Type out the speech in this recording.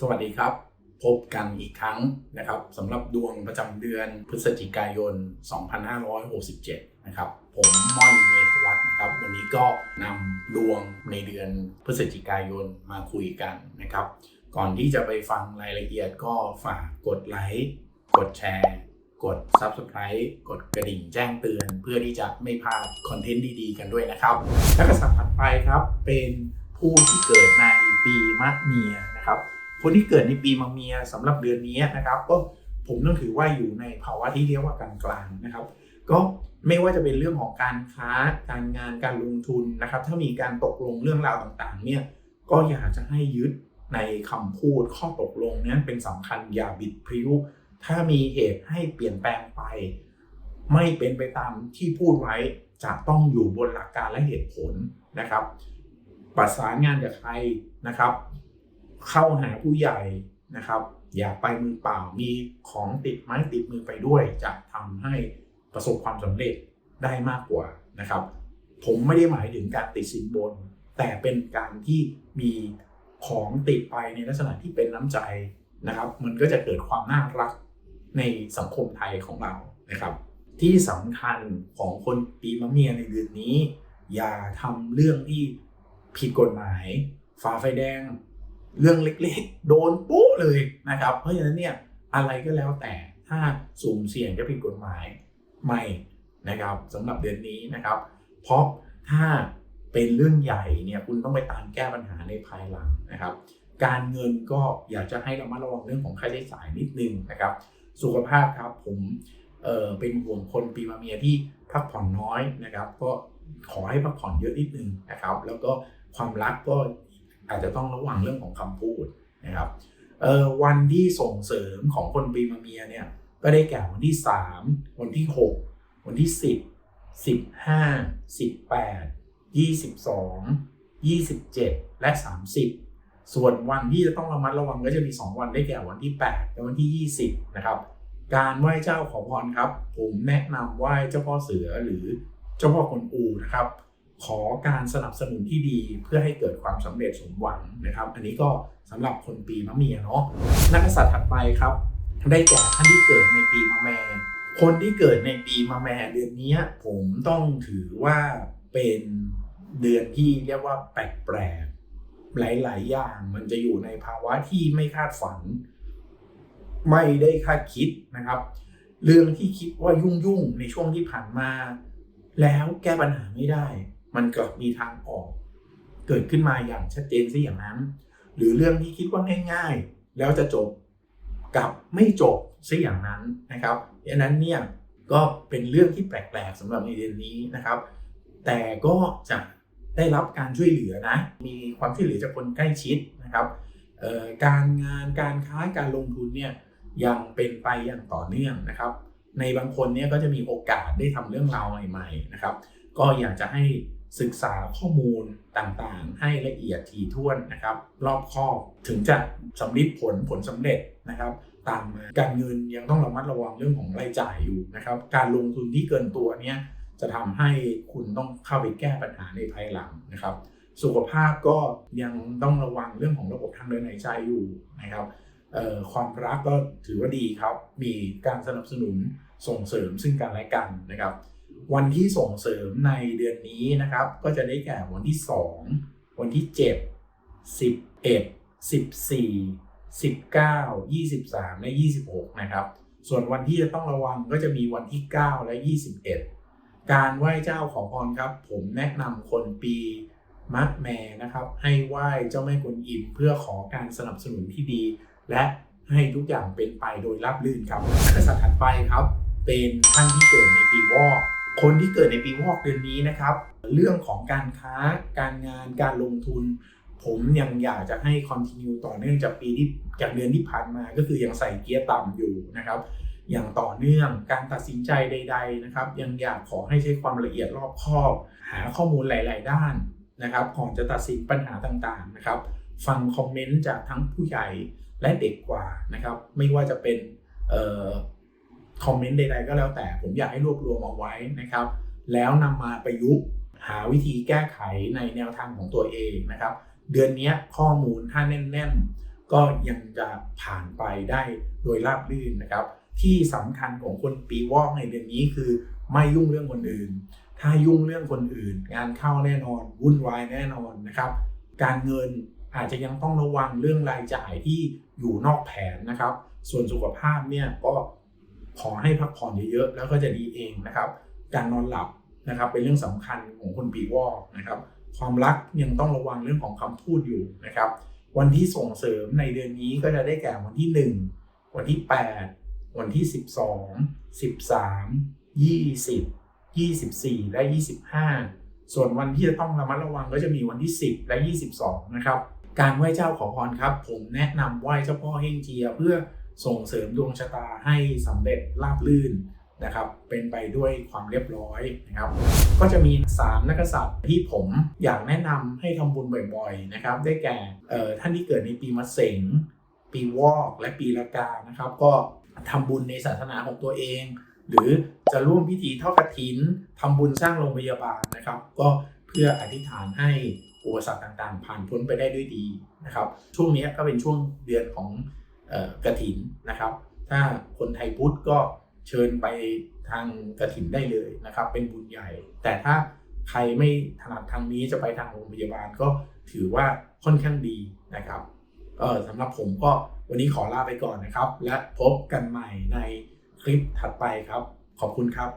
สวัสดีครับ พบกันอีกครั้งนะครับสำหรับดวงประจำเดือนพฤศจิกายน 2567 นะครับ ผมม่อนเมธวัฒน์นะครับ วันนี้ก็นำดวงในเดือนพฤศจิกายนมาคุยกันนะครับ ก่อนที่จะไปฟังรายละเอียดก็ฝากกดไลค์ กดแชร์ กด Subscribe กดกระดิ่งแจ้งเตือน เพื่อที่จะไม่พลาดคอนเทนต์ดีๆ กันด้วยนะครับนักษัตริย์ถัดไปครับเป็นผู้ที่เกิดในปีมะเมียนะครับ คนที่เกิดในปีมะเมียสำหรับเดือนนี้นะครับก็ผมต้องถือว่าอยู่ในภาวะที่เรียกว่ากลางๆนะครับ ก็ไม่ว่าจะเป็นเรื่องของการค้าการงานการลงทุนนะครับ ถ้ามีการตกลงเรื่องราวต่างๆ เนี่ยก็อยากจะให้ยึดในคำพูดข้อตกลงนั้นเป็นสำคัญอย่าบิดพริ้วถ้ามีเหตุให้เปลี่ยนแปลงไป ไม่เป็นไปตามที่พูดไว้จะต้องอยู่บนหลักการและเหตุผลนะครับ ประสานงานกับใครนะครับ เข้าหาผู้ใหญ่นะครับ อย่าไปมือเปล่ามีของติดไม้ติดมือไปด้วย จะทำให้ประสบความสำเร็จได้มากกว่านะครับ ผมไม่ได้หมายถึงการติดสินบน แต่เป็นการที่มีของติดไปในลักษณะที่เป็นน้ำใจนะครับ มันก็จะเกิดความน่ารักในสังคมไทยของเรานะครับ ที่สำคัญของคนปีมะเมียในเดือนนี้ อย่าทำเรื่องที่ผิดกฎหมายฝ่าไฟแดง เรื่องเล็กๆ โดนปุ๊เลยนะครับ เพราะฉะนั้นเนี่ยอะไรก็แล้วแต่ถ้าสุ่มเสี่ยงจะผิดกฎหมายไม่นะครับสำหรับเดือนนี้นะครับ เพราะถ้าเป็นเรื่องใหญ่เนี่ยคุณต้องไปตามแก้ปัญหาในภายหลังนะครับ การเงินก็อยากจะให้ระมัดระวังเรื่องของค่าใช้จ่ายนิดนึงนะครับ สุขภาพครับผมเออเป็นห่วงคนปีมะเมียที่พักผ่อนน้อยนะครับ ก็ขอให้พักผ่อนเยอะนิดนึงนะครับ แล้วก็ความรักก็ อาจจะต้องระวังเรื่องของคำพูดนะครับวันที่ส่งเสริมของคนปีมะเมียเนี่ยก็ได้แก่วันที่ 3 วันที่ 6 วันที่ 10 15 18 22 27 และ 30 ส่วนวันที่จะต้องระมัดระวังก็จะมี 2 วันได้แก่วันที่ 8 และวันที่ 20 นะครับ การไหว้เจ้าขอพรครับ ผมแนะนำไหว้เจ้าพ่อเสือหรือเจ้าพ่อกวนอูนะครับ ขอการสนับสนุนที่ดีเพื่อให้เกิดความสำเร็จสมหวังนะครับ อันนี้ก็สำหรับคนปีมะเมียเนาะนักษัตริย์ถัดไปครับ ได้แก่ท่านที่เกิดในปีมะแม คนที่เกิดในปีมะแมเดือนนี้ผมต้องถือว่าเป็นเดือนที่เรียกว่าแปลกๆหลาย ๆ อย่างมันจะอยู่ในภาวะที่ไม่คาดฝัน ไม่ได้คาดคิดนะครับ เรื่องที่คิดว่ายุ่งๆในช่วงที่ผ่านมา แล้วแก้ปัญหาไม่ได้ มันกลับมีทางออก เกิดขึ้นมาอย่างชัดเจนซะอย่างนั้น หรือเรื่องที่คิดว่าง่าย ๆ แล้วจะจบกับไม่จบซะอย่างนั้นนะครับดังนั้นเนี่ยก็เป็นเรื่องที่แปลกๆสำหรับในเดือนนี้นะครับ แต่ก็จะได้รับการช่วยเหลือนะ มีความช่วยเหลือจากคนใกล้ชิดนะครับการงานการค้าการลงทุนเนี่ยยังเป็นไปอย่างต่อเนื่องนะครับ ในบางคนเนี่ยก็จะมีโอกาสได้ทำเรื่องราวใหม่ๆนะครับ ก็อยากจะให้ ศึกษาข้อมูลต่างๆ ให้ละเอียดถี่ถ้วนนะครับ รอบคอบถึงจะสำลิดผลผลสำเร็จนะครับตามมาการเงินยังต้องระมัดระวังเรื่องของรายจ่ายอยู่นะครับ การลงทุนที่เกินตัวเนี่ยจะทำให้คุณต้องเข้าไปแก้ปัญหาในภายหลังนะครับ สุขภาพก็ยังต้องระวังเรื่องของระบบทางเดินหายใจอยู่นะครับความรักก็ถือว่าดีครับ มีการสนับสนุนส่งเสริมซึ่งกันและกันนะครับ วันที่ส่งเสริมในเดือนนี้นะครับ ก็จะได้แก่วันที่ 2 วันที่ 7 11 14 19 23 และ 26 นะครับ ส่วนวันที่จะต้องระวังก็จะมีวันที่ 9 และ 21 การไหว้เจ้าขอพรครับ ผมแนะนำคนปีมะแม่นะครับ ให้ไหว้เจ้าแม่กวนอิมเพื่อขอการสนับสนุนที่ดี และให้ทุกอย่างเป็นไปโดยราบรื่นครับกษัตริย์ถัดไปครับ เป็นท่านที่เกิดในปีวอก คนที่เกิดในปีวอกเดือนนี้นะครับ เรื่องของการค้าการงานการลงทุน ผมยังอยากจะให้คอนติเนียต่อเนื่องจากปีที่จากเดือนที่ผ่านมาก็คือยังใส่เกียร์ต่ำอยู่นะครับ อย่างต่อเนื่องการตัดสินใจใด ๆนะครับ ยังอยากขอให้ใช้ความละเอียดรอบคอบ หาข้อมูลหลาย ๆ ด้านนะครับก่อนจะตัดสินปัญหาต่างๆนะครับฟังคอมเมนต์จากทั้งผู้ใหญ่และเด็กกว่านะครับ ไม่ว่าจะเป็นเอ่อ คอมเมนต์ใดๆก็แล้วแต่ผมอยากให้รวบรวมเอาไว้นะครับ แล้วนำมาประยุกต์หาวิธีแก้ไขในแนวทางของตัวเองนะครับ เดือนนี้ข้อมูลถ้าแน่น ๆ ก็ยังจะผ่านไปได้โดยราบรื่นนะครับ ที่สำคัญของคนปีวอกในเดือนนี้คือไม่ยุ่งเรื่องคนอื่น ถ้ายุ่งเรื่องคนอื่น งานเข้าแน่นอนวุ่นวายแน่นอนนะครับ การเงินอาจจะยังต้องระวังเรื่องรายจ่ายที่อยู่นอกแผนนะครับ ส่วนสุขภาพเนี่ยก็ ขอให้พักผ่อนเยอะๆแล้วก็จะดีเองนะครับการนอนหลับนะครับเป็นเรื่องสำคัญของคนปีวอกนะครับความรักยังต้องระวังเรื่องของคำพูดอยู่นะครับวันที่ส่งเสริมในเดือนนี้ก็จะได้แก่วันที่ 1 วันที่ 8 วันที่ 12 13 20 24 และ 25 ส่วนวันที่จะต้องระมัดระวังก็จะมีวันที่ 10 และ 22 นะครับ การไหว้เจ้าขอพรครับ ผมแนะนำไหว้เจ้าพ่อเฮงเจียเพื่อ ส่งเสริมดวงชะตาให้สำเร็จราบรื่นนะครับเป็นไปด้วยความเรียบร้อยนะครับ ก็จะมีสามนักษัตริย์ที่ผมอยากแนะนำให้ทำบุญบ่อยๆนะครับ ได้แก่เอ่อท่านที่เกิดในปีมะเสงปีวอกและปีละกานะครับ ก็ทำบุญในศาสนาของตัวเอง หรือจะร่วมพิธีเทอดกฐินทำบุญสร้างโรงพยาบาลนะครับ ก็เพื่ออธิษฐานให้อุปสรรคต่างๆ ผ่านพ้นไปได้ด้วยดีนะครับ ช่วงนี้ก็เป็นช่วงเดือนของ เอ่อกฐินนะครับ ถ้าคนไทยพุทธก็เชิญไปทางกฐินได้เลยนะครับ เป็นบุญใหญ่ แต่ถ้าใครไม่ถนัดทางนี้จะไปทางโรงพยาบาลก็ถือว่าค่อนข้างดีนะครับออสำหรับผมก็วันนี้ขอลาไปก่อนนะครับ และพบกันใหม่ในคลิปถัดไปครับ ขอบคุณครับ